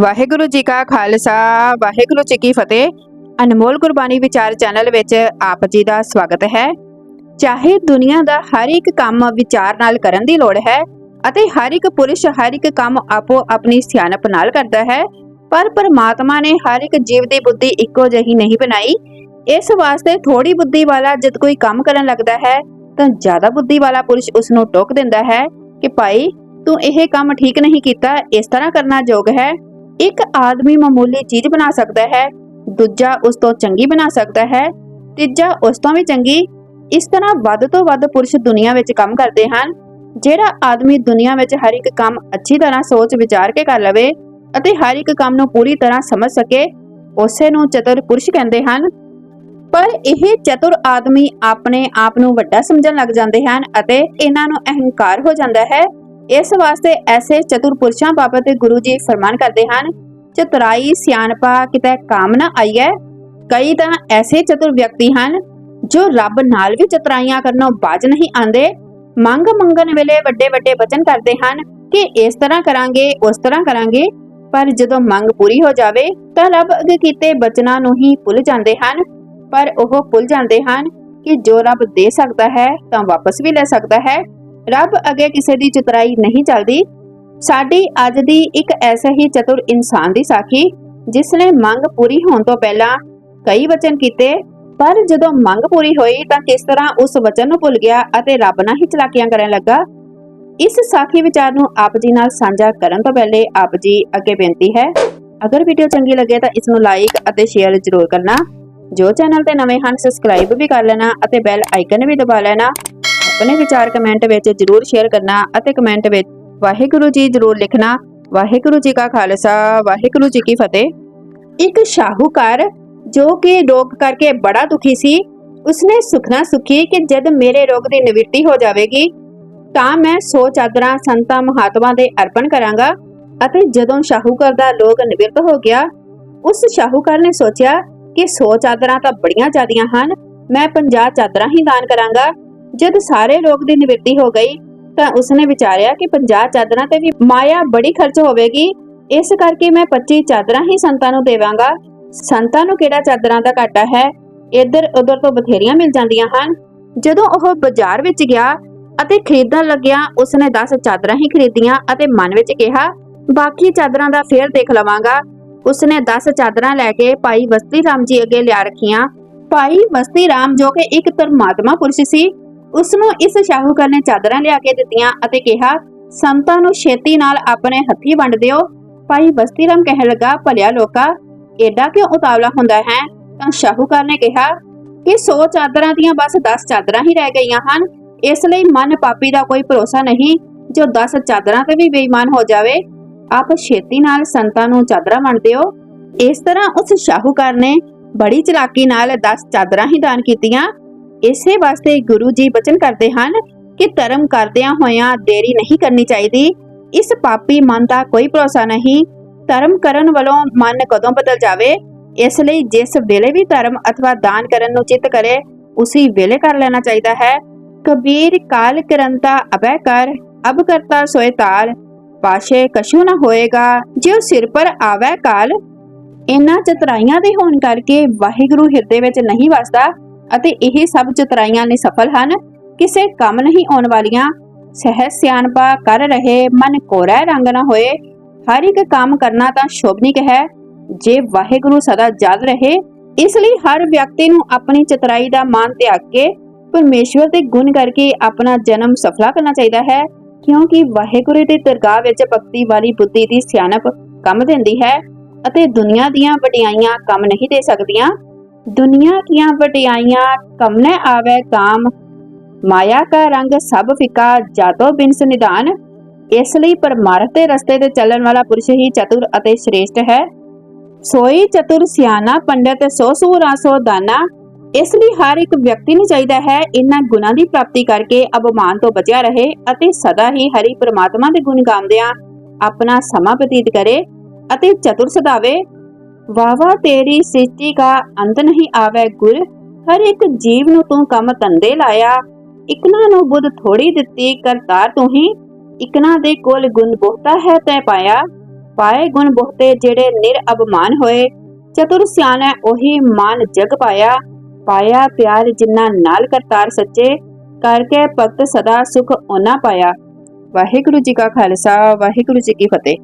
ਵਾਹਿਗੁਰੂ ਜੀ ਕਾ ਖਾਲਸਾ, ਵਾਹਿਗੁਰੂ ਜੀ ਕੀ ਫਤਿਹ। ਅਨਮੋਲ ਗੁਰਬਾਣੀ ਵਿਚਾਰ ਚੈਨਲ ਵਿੱਚ ਆਪ ਜੀ ਦਾ ਸਵਾਗਤ ਹੈ। ਚਾਹੇ ਦੁਨੀਆ ਦਾ ਹਰ ਇੱਕ ਕੰਮ ਵਿਚਾਰ ਨਾਲ ਕਰਨ ਦੀ ਲੋੜ ਹੈ ਅਤੇ ਹਰ ਇੱਕ ਪੁਰਸ਼ ਹਰ ਇੱਕ ਕੰਮ ਆਪੋ ਆਪਣੀ ਸਿਆਣਪ ਨਾਲ ਕਰਦਾ ਹੈ, ਪਰ ਪਰਮਾਤਮਾ ਨੇ ਹਰ ਇੱਕ ਜੀਵ ਦੀ ਬੁੱਧੀ ਇੱਕੋ ਜਿਹੀ ਨਹੀਂ ਬਣਾਈ। ਇਸ ਵਾਸਤੇ ਥੋੜੀ ਬੁੱਧੀ ਵਾਲਾ ਜਦ ਕੋਈ ਕੰਮ ਕਰਨ ਲੱਗਦਾ ਹੈ, ਤਾਂ ਜ਼ਿਆਦਾ ਬੁੱਧੀ ਵਾਲਾ ਪੁਰਸ਼ ਉਸ ਨੂੰ ਟੋਕ ਦਿੰਦਾ ਹੈ ਕਿ ਭਾਈ, ਤੂੰ ਇਹ ਕੰਮ ਠੀਕ ਨਹੀਂ ਕੀਤਾ, ਇਸ ਤਰ੍ਹਾਂ ਕਰਨਾ ਯੋਗ ਹੈ। ਇੱਕ ਆਦਮੀ ਮਾਮੂਲੀ ਚੀਜ਼ ਬਣਾ ਸਕਦਾ ਹੈ, ਦੂਜਾ ਉਸ ਤੋਂ ਚੰਗੀ ਬਣਾ ਸਕਦਾ ਹੈ, ਤੀਜਾ ਉਸ ਤੋਂ ਵੀ ਚੰਗੀ। ਇਸ ਤਰ੍ਹਾਂ ਵੱਧ ਤੋਂ ਵੱਧ ਪੁਰਸ਼ ਦੁਨੀਆ ਵਿੱਚ ਕੰਮ ਕਰਦੇ ਹਨ, ਜਿਹੜਾ ਆਦਮੀ ਦੁਨੀਆ ਵਿੱਚ ਹਰ ਇੱਕ ਕੰਮ ਅੱਛੀ ਤਰ੍ਹਾਂ ਸੋਚ ਵਿਚਾਰ ਕੇ ਕਰ ਲਵੇ ਅਤੇ ਹਰ ਇੱਕ ਕੰਮ ਨੂੰ ਪੂਰੀ ਤਰ੍ਹਾਂ ਸਮਝ ਸਕੇ, ਉਸੇ ਨੂੰ ਚਤੁਰ ਪੁਰਸ਼ ਕਹਿੰਦੇ ਹਨ। ਪਰ ਇਹ ਚਤੁਰ ਆਦਮੀ ਆਪਣੇ ਆਪ ਨੂੰ ਵੱਡਾ ਸਮਝਣ ਲੱਗ ਜਾਂਦੇ ਹਨ ਅਤੇ ਇਹਨਾਂ ਨੂੰ ਅਹੰਕਾਰ ਹੋ ਜਾਂਦਾ ਹੈ। ਇਸ ਵਾਸਤੇ ਐਸੇ ਚਤੁਰ ਪੁਰਸ਼ਾਂ ਬਾਬਤ ਗੁਰੂ ਜੀ ਫਰਮਾਨ ਕਰਦੇ ਹਨ, ਚਤੁਰਾਈ ਸਿਆਣਪਾ ਕਿਤੇ ਕਾਮ ਨਾ ਆਈਐ। ਕਈ ਤਾਂ ਐਸੇ ਚਤੁਰ ਵਿਅਕਤੀ ਹਨ ਜੋ ਰੱਬ ਨਾਲ ਵੀ ਚਤੁਰਾਈਆਂ ਕਰਨੋਂ ਬਾਜ ਨਹੀਂ ਆਂਦੇ ਮੰਗ ਮੰਗਣ ਵੇਲੇ ਵੱਡੇ ਵੱਡੇ ਵਚਨ ਕਰਦੇ ਹਨ ਕਿ ਇਸ ਤਰ੍ਹਾਂ ਕਰਾਂਗੇ, ਉਸ ਤਰ੍ਹਾਂ ਕਰਾਂਗੇ। ਪਰ ਜਦੋਂ ਮੰਗ ਪੂਰੀ ਹੋ ਜਾਵੇ ਤਾਂ ਰੱਬ ਅੱਗੇ ਕੀਤੇ ਬਚਨਾਂ ਨੂੰ ਹੀ ਭੁੱਲ ਜਾਂਦੇ ਹਨ। ਪਰ ਉਹ ਭੁੱਲ ਜਾਂਦੇ ਹਨ ਕਿ ਜੋ ਰੱਬ ਦੇ ਸਕਦਾ ਹੈ ਤਾਂ ਵਾਪਸ ਵੀ ਲੈ ਸਕਦਾ ਹੈ। ਰੱਬ ਅੱਗੇ ਕਿਸੇ ਦੀ ਚਤੁਰਾਈ ਨਹੀਂ ਚੱਲਦੀ। ਸਾਡੀ ਅੱਜ ਦੀ ਇੱਕ ਐਸਾ ਹੀ ਚਤੁਰ ਇਨਸਾਨ ਦੀ ਸਾਖੀ, ਜਿਸ ਨੇ ਮੰਗ ਪੂਰੀ ਹੋਣ ਤੋਂ ਪਹਿਲਾਂ ਕਈ ਵਚਨ ਕੀਤੇ, ਪਰ ਜਦੋਂ ਮੰਗ ਪੂਰੀ ਹੋਈ ਤਾਂ ਕਿਸ ਤਰ੍ਹਾਂ ਉਸ ਵਚਨ ਨੂੰ ਭੁੱਲ ਗਿਆ ਅਤੇ ਰੱਬ ਨਾਲ ਹੀ ਚਲਾਕੀਆਂ ਕਰਨ ਲੱਗਾ? ਇਸ ਸਾਖੀ ਵਿਚਾਰ ਨੂੰ ਆਪ ਜੀ ਨਾਲ ਸਾਂਝਾ ਕਰਨ ਤੋਂ ਪਹਿਲੇ ਆਪ ਜੀ ਅੱਗੇ ਬੇਨਤੀ ਹੈ। ਅਗਰ ਵੀਡੀਓ ਚੰਗੀ ਲੱਗੇ ਤਾਂ ਇਸ ਨੂੰ ਲਾਈਕ ਅਤੇ ਸ਼ੇਅਰ ਜ਼ਰੂਰ ਕਰਨਾ। ਜੋ ਚੈਨਲ ਤੇ ਨਵੇਂ ਹਨ ਸਬਸਕ੍ਰਾਈਬ ਵੀ ਕਰ ਲੈਣਾ ਅਤੇ ਬੈਲ ਆਈਕਨ ਵੀ ਦਬਾ ਲੈਣਾ। ਆਪਣੇ ਵਿਚਾਰ ਕਮੈਂਟ ਵਿੱਚ ਜ਼ਰੂਰ ਸ਼ੇਅਰ ਕਰਨਾ ਅਤੇ ਕਮੈਂਟ ਵਿੱਚ ਵਾਹਿਗੁਰੂ ਜੀ ਜ਼ਰੂਰ ਲਿਖਣਾ। ਵਾਹਿਗੁਰੂ ਜੀ ਕਾ ਖਾਲਸਾ, ਵਾਹਿਗੁਰੂ ਜੀ ਕੀ ਫਤਿਹ। ਇੱਕ ਸ਼ਾਹੂਕਾਰ ਜੋ ਕਿ ਰੋਗ ਕਰਕੇ ਬੜਾ ਦੁਖੀ ਸੀ, ਉਸਨੇ ਸੁਖਨਾ ਸੁਖੀ ਕਿ ਜਦ ਮੇਰੇ ਰੋਗ ਦੀ ਨਿਵਰਤੀ ਹੋ ਜਾਵੇਗੀ, ਤਾਂ ਮੈਂ ਸੌ ਚਾਦਰਾਂ ਸੰਤਾਂ ਮਹਾਤਮਾ ਦੇ ਅਰਪਣ ਕਰਾਂਗਾ ਅਤੇ ਜਦੋਂ ਸ਼ਾਹੂਕਾਰ ਦਾ ਰੋਗ ਨਿਵਰਤ ਹੋ ਗਿਆ, ਉਸ ਸ਼ਾਹੂਕਾਰ ਨੇ ਸੋਚਿਆ ਕਿ 100 ਚਾਦਰਾਂ ਤਾਂ ਬੜੀਆਂ ਜ਼ਿਆਦੀਆਂ ਹਨ, ਮੈਂ 50 ਚਾਦਰਾਂ ਹੀ ਦਾਨ ਕਰਾਂਗਾ। ਜਦ ਸਾਰੇ ਰੋਗ ਦੀ ਨਿਵਰਤੀ ਹੋ ਗਈ, ਤਾਂ ਉਸਨੇ ਵਿਚਾਰਿਆ ਕਿ 50 ਚਾਦਰਾਂ ਤੇ ਵੀ ਮਾਇਆ ਬੜੀ ਖਰਚ ਹੋਵੇਗੀ। ਇਸ ਕਰਕੇ ਮੈਂ 25 ਚਾਦਰਾਂ ਹੀ ਸੰਤਾਂ ਨੂੰ ਦੇਵਾਂਗਾ। ਸੰਤਾਂ ਨੂੰ ਕਿਹੜਾ ਚਾਦਰਾਂ ਦਾ ਘਾਟਾ ਹੈ? ਇੱਧਰ ਉੱਧਰ ਤੋਂ ਬਥੇਰੀਆਂ ਮਿਲ ਜਾਂਦੀਆਂ ਹਨ। ਜਦੋਂ ਉਹ ਬਾਜ਼ਾਰ ਵਿੱਚ ਗਿਆ ਅਤੇ ਖਰੀਦਣ ਲੱਗਿਆ, ਉਸਨੇ 10 ਚਾਦਰਾਂ ਹੀ ਖਰੀਦੀਆਂ ਅਤੇ ਮਨ ਵਿੱਚ ਕਿਹਾ, ਬਾਕੀ ਚਾਦਰਾਂ ਦਾ ਫੇਰ ਦੇਖ ਲਵਾਂਗਾ। ਉਸਨੇ 10 ਚਾਦਰਾਂ ਲੈ ਕੇ ਭਾਈ ਵਸਤੀ ਰਾਮ ਜੀ ਅੱਗੇ ਲਿਆ ਰੱਖੀਆਂ। ਭਾਈ ਵਸਤੀ ਰਾਮ ਜੋ ਕਿ ਇੱਕ ਧਰਮਾਤਮਾ ਪੁਰਸ਼ ਸੀ ਉਸ ਨੂੰ ਇਸ ਸ਼ਾਹੂਕਾਰ ਨੇ ਚਾਦਰਾਂ ਲਿਆ ਕੇ ਦਿੱਤੀਆਂ ਅਤੇ ਕਿਹਾ, ਸੰਤਾਂ ਨੂੰ ਛੇਤੀ ਨਾਲ ਆਪਣੇ ਹੱਥੀ ਵੰਡ ਦਿਓ। ਭਾਈ ਬਸਤੀ ਰਾਮ ਕਹਿਣ ਲੱਗਾ, ਭਲਿਆ ਲੋਕਾ, ਏਡਾ ਕਿਉਂ ਉਤਾਵਲਾ ਹੁੰਦਾ ਹੈ? ਤਾਂ ਸ਼ਾਹੂਕਾਰ ਨੇ ਕਿਹਾ ਕਿ 100 ਚਾਦਰਾਂ ਦੀਆਂ ਬਸ 10 ਚਾਦਰਾਂ ਹੀ ਰਹਿ ਗਈਆਂ ਹਨ। ਇਸ ਲਈ ਮਨ ਪਾਪੀ ਦਾ ਕੋਈ ਭਰੋਸਾ ਨਹੀਂ, ਜੋ 10 ਚਾਦਰਾਂ ਤੇ ਵੀ ਬੇਈਮਾਨ ਹੋ ਜਾਵੇ। ਆਪ ਛੇਤੀ ਨਾਲ ਸੰਤਾਂ ਨੂੰ ਚਾਦਰਾਂ ਵੰਡ ਦਿਓ। ਇਸ ਤਰ੍ਹਾਂ ਉਸ ਸ਼ਾਹੂਕਾਰ ਨੇ ਬੜੀ ਚਲਾਕੀ ਨਾਲ 10 ਚਾਦਰਾਂ ਹੀ ਦਾਨ ਕੀਤੀਆਂ। ਇਸੇ ਵਾਸਤੇ ਗੁਰੂ ਜੀ ਬਚਨ ਕਰਦੇ ਹਨ ਕਿ ਧਰਮ ਕਰਦਿਆਂ ਹੋਇਆਂ ਦੇਰੀ ਨਹੀਂ ਕਰਨੀ ਚਾਹੀਦੀ। ਇਸ ਪਾਪੀ ਮਨ ਦਾ ਕੋਈ ਭਰੋਸਾ ਨਹੀਂ। ਧਰਮ ਕਰਨ ਵੱਲੋਂ ਮਨ ਕਦੋਂ ਬਦਲ ਜਾਵੇ? ਇਸ ਲਈ ਜਿਸ ਵੇਲੇ ਵੀ ਧਰਮ ਅਥਵਾ ਦਾਨ ਕਰਨ ਨੂੰ ਚਿੱਤ ਕਰੇ, ਉਸੇ ਵੇਲੇ ਕਰ ਲੈਣਾ ਚਾਹੀਦਾ ਹੈ। ਕਬੀਰ ਕਾਲ ਕਰੰਤਾ ਅਬੈ ਕਰ, ਅਬ ਕਰਤਾ ਸੋਏ ਤਾਲ ਪਾਸ਼ੇ ਕਸ਼ੂ ਨਾ ਹੋਏਗਾ, ਜਿਉ ਸਿਰ ਪਰ ਆਵੈ ਕਾਲ। ਇਨ੍ਹਾਂ ਚਤਰਾਈਆਂ ਦੇ ਹੋਣ ਕਰਕੇ ਵਾਹਿਗੁਰੂ ਹਿਰਦੇ ਵਿੱਚ ਨਹੀਂ ਵਸਦਾ। ਅਤੇ ਇਹ ਸਭ ਚਤਰਾਈਆਂ ਨੇ ਸਫਲ ਹਨ। ਕਿਸੇ ਕੰਮ ਨਹੀਂ ਆਉਣ ਵਾਲੀਆਂ। ਸਹਿ ਸਿਆਣਪਾ ਕਰ ਰਹੇ, ਮਨ ਕੋਰਾ ਰੰਗ ਨਾ ਹੋਏ। ਹਰ ਇੱਕ ਕੰਮ ਕਰਨਾ ਤਾਂ ਸ਼ੋਭਨਿਕ ਹੈ ਜੇ ਵਾਹਿਗੁਰੂ ਸਦਾ ਜਲ ਰਹੇ, ਇਸ ਲਈ ਹਰ ਵਿਅਕਤੀ ਨੂੰ ਆਪਣੀ ਚਤਰਾਈ ਦਾ ਮਾਨ ਤਿਆਗ ਕੇ ਪਰਮੇਸ਼ਵਰ ਦੇ ਗੁਣ ਕਰਕੇ ਆਪਣਾ ਜਨਮ ਸਫਲਾ ਕਰਨਾ ਚਾਹੀਦਾ ਹੈ। ਕਿਉਂਕਿ ਵਾਹਿਗੁਰੂ ਦੇ ਦਰਗਾਹ ਵਿੱਚ ਭਗਤੀ ਵਾਲੀ ਬੁੱਧੀ ਦੀ ਸਿਆਣਪ ਕੰਮ ਦਿੰਦੀ ਹੈ ਅਤੇ ਦੁਨੀਆ ਦੀਆਂ ਵਡਿਆਈਆਂ ਕੰਮ ਨਹੀਂ ਦੇ ਸਕਦੀਆਂ। ਦੁਨੀਆ ਕੀਆਂ ਵਡਿਆਈਆਂ ਕੰਮ ਨ ਆਵੇ ਕਾਮ, ਮਾਇਆ ਕਾ ਰੰਗ ਸਭ ਫਿਕਾ ਜਾਤੋ ਬਿਨਸ ਨਿਦਾਨ। ਇਸ ਲਈ ਪਰਮਾਰਥ ਦੇ ਰਸਤੇ ਤੇ ਚੱਲਣ ਵਾਲਾ ਪੁਰਸ਼ ਹੀ ਚਤੁਰ ਅਤੇ ਸ਼੍ਰੇਸ਼ਟ ਹੈ। ਸੋਈ ਚਤੁਰ ਸਿਆਣਾ ਪੰਡਤ ਸੋ ਸੂਰਾ ਸੋ ਦਾਨਾ। ਇਸ ਲਈ ਹਰ ਇੱਕ ਵਿਅਕਤੀ ਨੂੰ ਚਾਹੀਦਾ ਹੈ ਇਹਨਾਂ ਗੁਣਾਂ ਦੀ ਪ੍ਰਾਪਤੀ ਕਰਕੇ ਅਪਮਾਨ ਤੋਂ ਬਚਿਆ ਰਹੇ ਅਤੇ ਸਦਾ ਹੀ ਹਰੀ ਪ੍ਰਮਾਤਮਾ ਦੇ ਗੁਣ ਗਾਉਂਦਿਆਂ ਆਪਣਾ ਸਮਾਂ ਬਤੀਤ ਕਰੇ ਅਤੇ ਚਤੁਰ ਸਦਾਵੇ। ਵਾਵਾ ਤੇਰੀ ਸ੍ਰਿਸ਼ਟੀ ਦਾ ਅੰਤ ਨਹੀਂ ਆਵੇ ਗੁਰ, ਹਰ ਇੱਕ ਜੀਵ ਨੂੰ ਤੂੰ ਕੰਮ ਤੰਦੇ ਲਾਇਆ। ਇਕਨਾ ਨੂੰ ਬੁੱਧ ਥੋੜੀ ਦਿੱਤੀ, ਕਰਤਾਰ ਤੂੰ ਹੀ। ਇਕਨਾ ਦੇ ਕੋਲ ਗੁਣ ਬਹੁਤਾ ਹੈ ਤੈ ਪਾਇਆ। ਪਾਏ ਗੁਣ ਬਹੁਤੇ ਜਿਹੜੇ ਨਿਰ ਅਭਮਾਨ ਹੋਏ। ਚਤੁਰ ਸਿਆਣਾ ਉਹੀ ਮਾਨ ਜਗ ਪਾਇਆ। ਪਾਇਆ ਪਿਆਰ ਜਿਨ੍ਹਾਂ ਨਾਲ ਕਰਤਾਰ ਸੱਚੇ, ਕਰਕੇ ਭਗਤ ਸਦਾ ਸੁਖ ਉਹਨਾਂ ਪਾਇਆ। ਵਾਹਿਗੁਰੂ ਜੀ ਕਾ ਖਾਲਸਾ, ਵਾਹਿਗੁਰੂ ਜੀ ਕੀ ਫਤਿਹ।